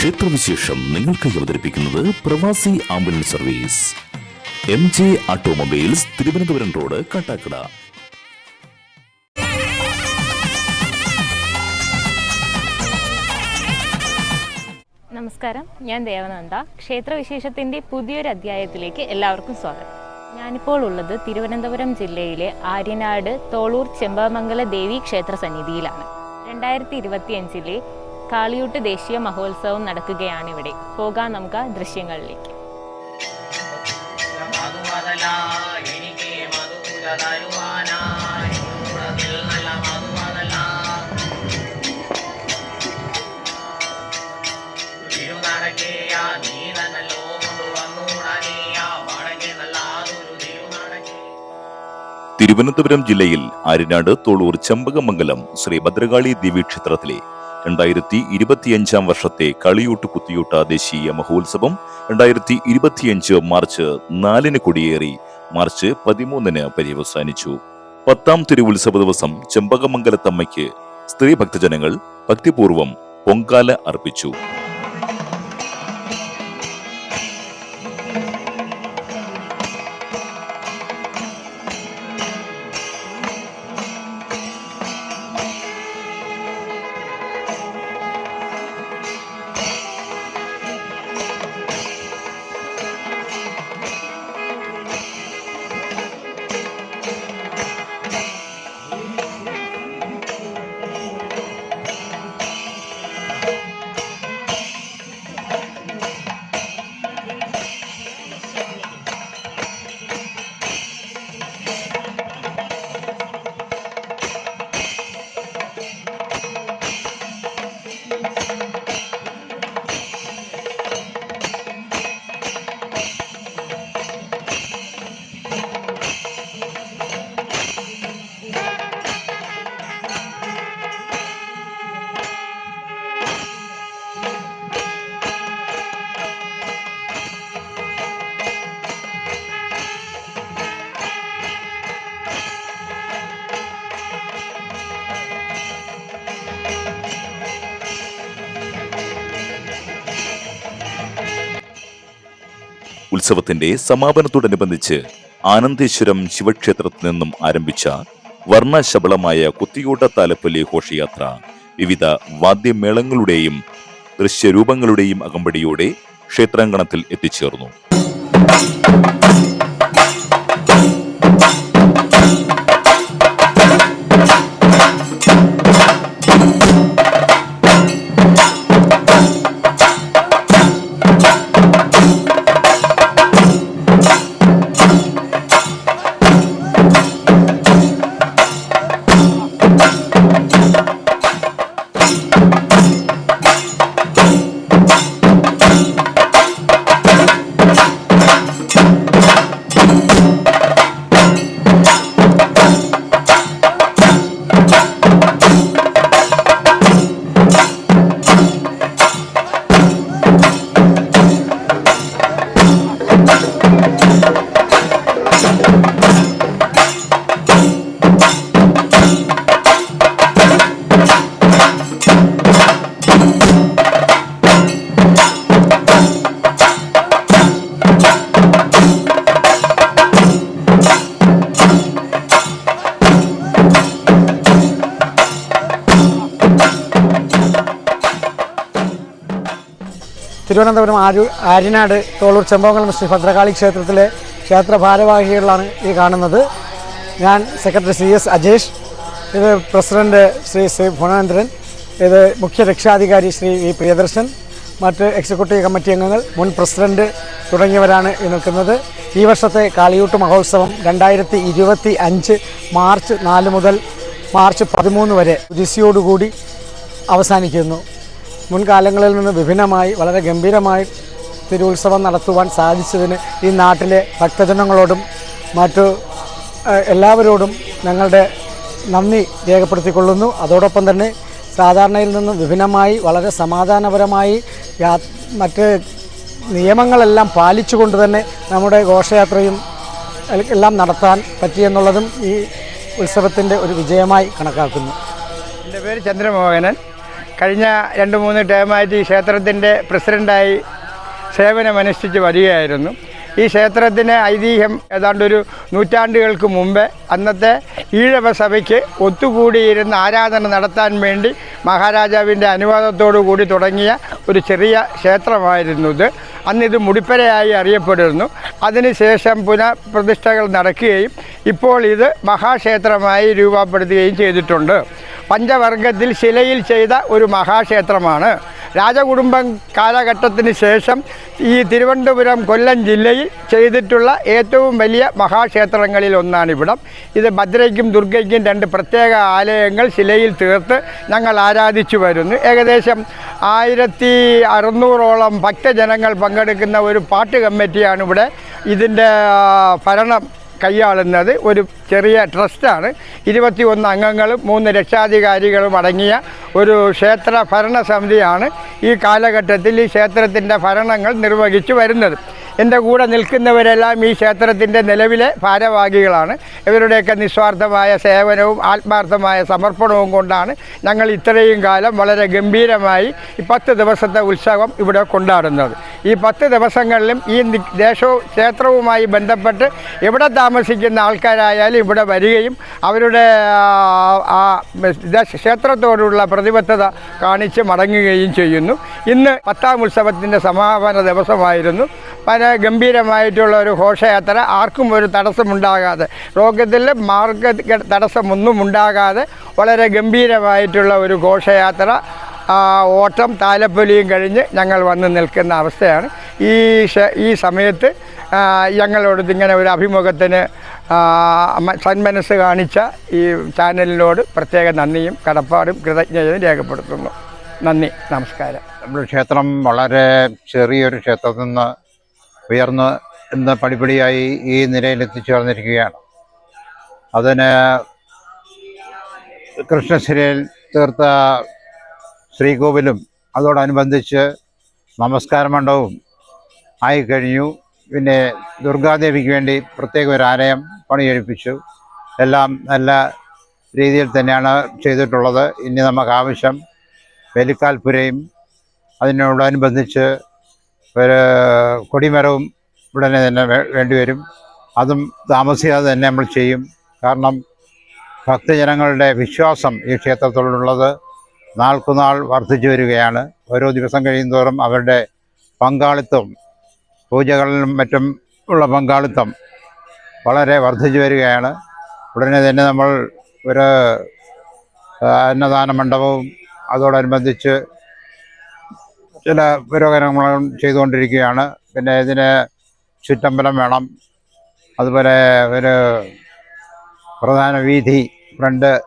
ക്ഷേത്രവിശേഷം നിങ്ങൾക്കായി അവതരിപ്പിക്കുന്നത് പ്രവാസി ambulance service. M J automobiles Thiruvananthapuram road Kattakada. നമസ്കാരം. ഞാൻ ദേവനന്ദ. ക്ഷേത്രവിശേഷത്തിന്റെ പുതിയൊരു അധ്യായത്തിലേക്ക് എല്ലാവർക്കും സ്വാഗതം. ഞാനിപ്പോൾ ഉള്ളത് തിരുവനന്തപുരം ജില്ലയിലെ ആര്യനാട് തോളൂർ ചെമ്പമംഗല ദേവി ക്ഷേത്ര സന്നിധിയിലാണ്. രണ്ടായിരത്തി ഇരുപത്തിയഞ്ചിലെ കാളിയൂട്ട് ദേശീയ മഹോത്സവം നടക്കുകയാണ് ഇവിടെ പോകാം നമുക്ക് ദൃശ്യങ്ങളിലേക്ക്. തിരുവനന്തപുരം ജില്ലയിൽ ആര്യനാട് തോളൂർ ചെമ്പകമംഗലം ശ്രീ ഭദ്രകാളി ദേവീക്ഷേത്രത്തിലെ രണ്ടായിരത്തി ഇരുപത്തിയഞ്ചാം വർഷത്തെ കളിയൂട്ട് കുത്തിയൂട്ട ദേശീയ മഹോത്സവം രണ്ടായിരത്തി ഇരുപത്തിയഞ്ച് മാർച്ച് നാലിന് കൊടിയേറി മാർച്ച് പതിമൂന്നിന് പര്യവസാനിച്ചു. പത്താം തിരുവുത്സവ ദിവസം ചെമ്പകമംഗലത്തമ്മയ്ക്ക് സ്ത്രീ ഭക്തജനങ്ങൾ ഭക്തിപൂർവം പൊങ്കാല അർപ്പിച്ചു. ഉത്സവത്തിന്റെ സമാപനത്തോടനുബന്ധിച്ച് ആനന്ദേശ്വരം ശിവക്ഷേത്രത്തിൽ നിന്നും ആരംഭിച്ച വർണശബളമായ കുത്തിയോട്ട താലപ്പൊലി ഘോഷയാത്ര വിവിധ വാദ്യമേളങ്ങളുടെയും ദൃശ്യരൂപങ്ങളുടെയും അകമ്പടിയോടെ ക്ഷേത്രാങ്കണത്തിൽ എത്തിച്ചേർന്നു. തിരുവനന്തപുരം ആരു ആര്യനാട് തോളൂർ ചെമ്പോങ്കലം ശ്രീ ഭദ്രകാളി ക്ഷേത്രത്തിലെ ക്ഷേത്ര ഭാരവാഹികളാണ് ഈ കാണുന്നത്. ഞാൻ സെക്രട്ടറി സി എസ് അജേഷ് ഇത് പ്രസിഡന്റ് ശ്രീ ശ്രീ ഭുവനേന്ദ്രൻ ഇത് മുഖ്യ രക്ഷാധികാരി ശ്രീ വി പ്രിയദർശൻ മറ്റ് എക്സിക്യൂട്ടീവ് കമ്മിറ്റി അംഗങ്ങൾ മുൻ പ്രസിഡന്റ് തുടങ്ങിയവരാണ് ഈ നിൽക്കുന്നത്. ഈ വർഷത്തെ കാളിയൂട്ട് മഹോത്സവം രണ്ടായിരത്തി ഇരുപത്തി അഞ്ച് മാർച്ച് നാല് മുതൽ മാർച്ച് പതിമൂന്ന് വരെ രുചിയോടുകൂടി അവസാനിക്കുന്നു. മുൻകാലങ്ങളിൽ നിന്ന് വിഭിന്നമായി വളരെ ഗംഭീരമായി തിരുവുത്സവം നടത്തുവാൻ സാധിച്ചതിന് ഈ നാട്ടിലെ ഭക്തജനങ്ങളോടും മറ്റു എല്ലാവരോടും ഞങ്ങളുടെ നന്ദി രേഖപ്പെടുത്തിക്കൊള്ളുന്നു. അതോടൊപ്പം തന്നെ സാധാരണയിൽ നിന്നും വിഭിന്നമായി വളരെ സമാധാനപരമായി യാ മറ്റ് നിയമങ്ങളെല്ലാം പാലിച്ചുകൊണ്ട് തന്നെ നമ്മുടെ ഘോഷയാത്രയും എല്ലാം നടത്താൻ പറ്റിയെന്നുള്ളതും ഈ ഉത്സവത്തിന്റെ ഒരു വിജയമായി കണക്കാക്കുന്നു. എന്റെ പേര് ചന്ദ്രമോഹനൻ. കഴിഞ്ഞ രണ്ട് മൂന്ന് ടേമായിട്ട് ഈ ക്ഷേത്രത്തിന്റെ പ്രസിഡന്റായി സേവനമനുഷ്ഠിച്ച് വരികയായിരുന്നു. ഈ ക്ഷേത്രത്തിന് ഐതിഹ്യം ഏതാണ്ടൊരു നൂറ്റാണ്ടുകൾക്ക് മുമ്പേ അന്നത്തെ ഈഴവ സഭയ്ക്ക് ഒത്തുകൂടിയിരുന്ന് ആരാധന നടത്താൻ വേണ്ടി മഹാരാജാവിന്റെ അനുവാദത്തോടു കൂടി തുടങ്ങിയ ഒരു ചെറിയ ക്ഷേത്രമായിരുന്നു ഇത്. അന്ന് ഇത് മുടിപ്പരയായി അറിയപ്പെടുന്നു. അതിനുശേഷം പുനഃപ്രതിഷ്ഠകൾ നടക്കുകയും ഇപ്പോൾ ഇത് മഹാക്ഷേത്രമായി രൂപപ്പെടുത്തുകയും ചെയ്തിട്ടുണ്ട്. പഞ്ചവർഗത്തിൽ ശിലയിൽ ചെയ്ത ഒരു മഹാക്ഷേത്രമാണ്. രാജകുടുംബം കാലഘട്ടത്തിന് ശേഷം ഈ തിരുവനന്തപുരം കൊല്ലം ജില്ലയിൽ ചെയ്തിട്ടുള്ള ഏറ്റവും വലിയ മഹാക്ഷേത്രങ്ങളിൽ ഒന്നാണ് ഇവിടം ഇത് ഭദ്രയ്ക്കും ദുർഗയ്ക്കും രണ്ട് പ്രത്യേക ആലയങ്ങൾ ശിലയിൽ തീർത്ത് ഞങ്ങൾ ആരാധിച്ചു വരുന്നു. ഏകദേശം ആയിരത്തി അറുന്നൂറോളം ഭക്തജനങ്ങൾ പങ്കെടുക്കുന്ന ഒരു പാട്ട് കമ്മിറ്റിയാണ് ഇവിടെ ഇതിന്റെ ഭരണം കൈയാളുന്നത് ഒരു ചെറിയ ട്രസ്റ്റാണ്. ഇരുപത്തി ഒന്ന് അംഗങ്ങളും മൂന്ന് രക്ഷാധികാരികളും അടങ്ങിയ ഒരു ക്ഷേത്ര ഭരണസമിതിയാണ് ഈ കാലഘട്ടത്തിൽ ഈ ക്ഷേത്രത്തിന്റെ ഭരണങ്ങൾ നിർവഹിച്ചു വരുന്നത്. എന്റെ കൂടെ നിൽക്കുന്നവരെല്ലാം ഈ ക്ഷേത്രത്തിന്റെ നിലവിലെ ഭാരവാഹികളാണ്. ഇവരുടെയൊക്കെ നിസ്വാർത്ഥമായ സേവനവും ആത്മാർത്ഥമായ സമർപ്പണവും കൊണ്ടാണ് ഞങ്ങൾ ഇത്രയും കാലം വളരെ ഗംഭീരമായി ഈ പത്ത് ദിവസത്തെ ഉത്സവം ഇവിടെ കൊണ്ടാടുന്നത്. ഈ പത്ത് ദിവസങ്ങളിലും ഈ ദേശവും ക്ഷേത്രവുമായി ബന്ധപ്പെട്ട് എവിടെ താമസിക്കുന്ന ആൾക്കാരായാലും ഇവിടെ വരികയും അവരുടെ ആ ക്ഷേത്രത്തോടുള്ള പ്രതിബദ്ധത കാണിച്ച് മടങ്ങുകയും ചെയ്യുന്നു. ഇന്ന് പത്താം ഉത്സവത്തിന്റെ സമാപന ദിവസമായിരുന്നു. പല ഗംഭീരമായിട്ടുള്ള ഒരു ഘോഷയാത്ര. ആർക്കും ഒരു തടസ്സമുണ്ടാകാതെ. രോഗത്തിൽ മാർഗ തടസ്സമൊന്നും ഉണ്ടാകാതെ വളരെ ഗംഭീരമായിട്ടുള്ള ഒരു ഘോഷയാത്ര. ഓട്ടം താലപ്പൊലിയും കഴിഞ്ഞ് ഞങ്ങൾ വന്ന് നിൽക്കുന്ന അവസ്ഥയാണ്. ഈ ഈ സമയത്ത് ഞങ്ങളോട് ഇങ്ങനെ ഒരു അഭിമുഖത്തിന് സന്മനസ് കാണിച്ച ഈ ചാനലിനോട് പ്രത്യേക നന്ദിയും കടപ്പാടും കൃതജ്ഞതയും രേഖപ്പെടുത്തുന്നു. നന്ദി നമസ്കാരം. നമ്മുടെ ക്ഷേത്രം വളരെ ചെറിയൊരു ക്ഷേത്രത്തിൽ നിന്ന് ഉയർന്ന് ഇന്ന് പടിപടിയായി ഈ നിലയിൽ എത്തിച്ചേർന്നിരിക്കുകയാണ് അതിന് കൃഷ്ണശ്രീയിൽ തീർത്ത ശ്രീകോവിലും അതോടനുബന്ധിച്ച് നമസ്കാര മണ്ഡപവും ആയിക്കഴിഞ്ഞു. പിന്നെ ദുർഗാദേവിക്ക് വേണ്ടി പ്രത്യേക ഒരു ആലയം പണിയെടുപ്പിച്ചു. എല്ലാം നല്ല രീതിയിൽ തന്നെയാണ് ചെയ്തിട്ടുള്ളത്. ഇനി നമുക്ക് ആവശ്യം വേലിക്കാൽപ്പുരയും അതിനോടനുബന്ധിച്ച് ഒരു കൊടിമരവും ഉടനെ തന്നെ വേണ്ടിവരും. അതും താമസിയാതെ തന്നെ നമ്മൾ ചെയ്യും. കാരണം ഭക്തജനങ്ങളുടെ വിശ്വാസം ഈ ക്ഷേത്രത്തോടുള്ളത് നാൾക്കുനാൾ വർദ്ധിച്ചു വരികയാണ്. ഓരോ ദിവസം കഴിയുന്തോറും അവരുടെ പങ്കാളിത്തം പൂജകളിലും മറ്റും ഉള്ള പങ്കാളിത്തം വളരെ വർദ്ധിച്ചു വരികയാണ്. ഉടനെ തന്നെ നമ്മൾ ഒരു അന്നദാന മണ്ഡപവും അതോടനുബന്ധിച്ച് ചില പുരോഗമനങ്ങളും ചെയ്തുകൊണ്ടിരിക്കുകയാണ്. പിന്നെ ഇതിന് ചുറ്റമ്പലം വേണം. അതുപോലെ ഒരു പ്രധാന വീഥി ഫ്രണ്ട്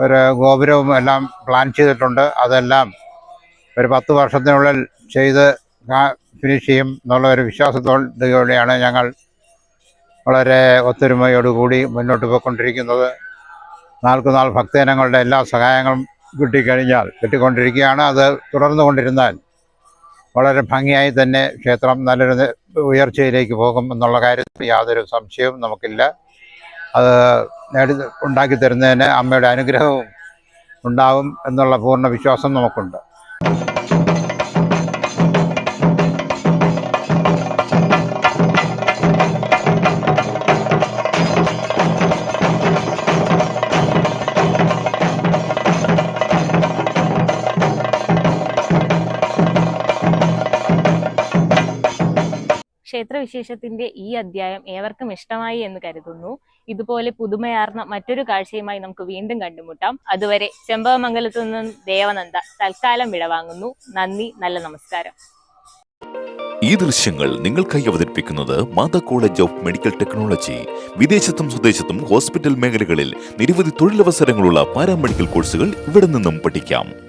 ഒരു ഗോപുരവും എല്ലാം പ്ലാൻ ചെയ്തിട്ടുണ്ട്. അതെല്ലാം ഒരു പത്ത് വർഷത്തിനുള്ളിൽ ചെയ്ത് ഫിനിഷ് ചെയ്യും എന്നുള്ള ഒരു വിശ്വാസത്തോടെയാണ് ഞങ്ങൾ വളരെ ഒത്തൊരുമയോടുകൂടി മുന്നോട്ട് പോയിക്കൊണ്ടിരിക്കുന്നത്. നാൾക്കുനാൾ ഭക്തജനങ്ങളുടെ എല്ലാ സഹായങ്ങളും കിട്ടിക്കഴിഞ്ഞാൽ കിട്ടിക്കൊണ്ടിരിക്കുകയാണ്. അത് തുടർന്നു കൊണ്ടിരുന്നാൽ വളരെ ഭംഗിയായി തന്നെ ക്ഷേത്രം നല്ലൊരു ഉയർച്ചയിലേക്ക് പോകും എന്നുള്ള കാര്യത്തിൽ യാതൊരു സംശയവും നമുക്കില്ല. അത് നേടി ഉണ്ടാക്കി തരുന്നതിന് അമ്മയുടെ അനുഗ്രഹവും ഉണ്ടാവും എന്നുള്ള പൂർണ വിശ്വാസം നമുക്കുണ്ട്. ക്ഷേത്രവിശേഷത്തിന്റെ ഈ അധ്യായം ഏവർക്കും ഇഷ്ടമായി എന്ന് കരുതുന്നു. ഇതുപോലെ പുതുമയാർന്ന മറ്റൊരു കാഴ്ചയുമായി നമുക്ക് വീണ്ടും കണ്ടുമുട്ടാം. അതുവരെ ചെമ്പകമംഗലത്തു നിന്നും ദേവനന്ദ തൽക്കാലം വിടവാങ്ങുന്നു. നന്ദി നല്ല നമസ്കാരം. ഈ ദൃശ്യങ്ങൾ നിങ്ങൾക്കായി അവതരിപ്പിക്കുന്നത് Matha college of medical technology വിദേശത്തും സ്വദേശത്തും ഹോസ്പിറ്റൽ മേഖലകളിൽ നിരവധി തൊഴിലവസരങ്ങളുള്ള പാരാമെഡിക്കൽ കോഴ്സുകൾ ഇവിടെ നിന്നും പഠിക്കാം.